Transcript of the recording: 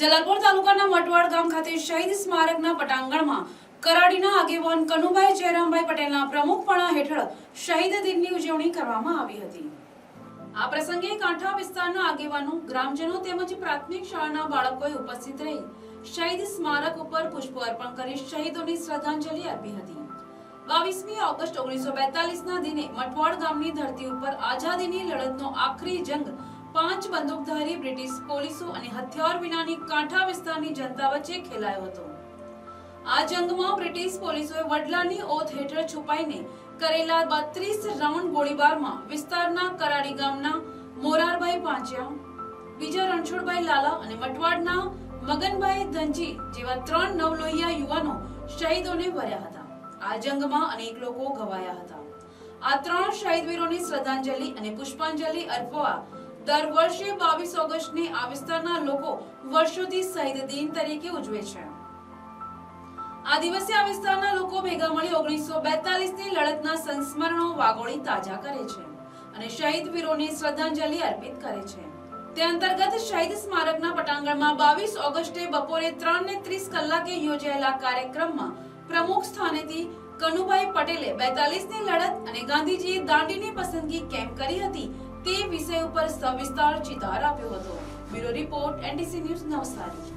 જલાલપોર તાલુકાના મટવાડ ગામ ખાતે શહીદ સ્મારકના પટાંગણમાં કરાડીના આગેવાન કનુભાઈ જયરામભાઈ પટેલના પ્રમુખપણા હેઠળ શહીદ દિનની ઉજવણી કરવામાં આવી હતી. આ પ્રસંગે કાંઠા વિસ્તારના આગેવાનો, ગ્રામજનો તેમજ પ્રાથમિક શાળાના બાળકોએ ઉપસ્થિત રહી શહીદ સ્મારક ઉપર પુષ્પો અર્પણ કરી શહીદોની શ્રદ્ધાંજલિ આપી હતી. બાવીસમી ઓગસ્ટ ઓગણીસો બેતાલીસના દિને મટવાડ ગામની ધરતી ઉપર આઝાદીની લડતનો આખરી જંગ પાંચ બંદૂકધારી બ્રિટિશ પોલીસો અને હથિયાર વિનાની કાંઠા વિસ્તારની જનતા વચ્ચે ખેલાયો હતો. આ જંગમાં બ્રિટિશ પોલીસોએ વડલાની ઓથ હેઠળ છુપાઈને કરેલા બત્રીસ રાઉન્ડ ગોળીબારમાં વિસ્તારના કરાડી ગામના મોરારભાઈ પાંચ્યા, બીજા રણછોડભાઈ લાલા અને મટવાડના મગનભાઈ ધનજી જેવા ત્રણ નવલોહિયા યુવાનો શહીદોને ભર્યા હતા. આ જંગમાં અનેક લોકો ઘવાયા હતા. આ ત્રણ શહીદ વીરોની શ્રદ્ધાંજલિ અને પુષ્પાંજલિ અર્પવા દર વર્ષે બાવીસ ઓગસ્ટને આ વિસ્તારના લોકો વર્ષોથી શહીદ દિન તરીકે ઉજવે છે. આ દિવસે આ વિસ્તારના લોકો ભેગા મળી ઓગણીસો ની લડતના સંસ્મરણો વાગોળી તાજા કરે છે અને શહીદ વીરોને શ્રદ્ધાંજલિ અર્પિત કરે છે. તે અંતર્ગત શહીદ સ્મારકના પટાંગણમાં બાવીસ ઓગસ્ટે બપોરે ત્રણ ને ત્રીસ કલાકે યોજાયેલા કાર્યક્રમમાં પ્રમુખ સ્થાનેથી કનુભાઈ પટેલે બેતાલીસની લડત અને ગાંધીજીએ દાંડીની પસંદગી કેમ કરી હતી તે વિષય ઉપર સવિસ્તાર ચિતાર આપ્યો હતો. Bureau report NDC news Navsari.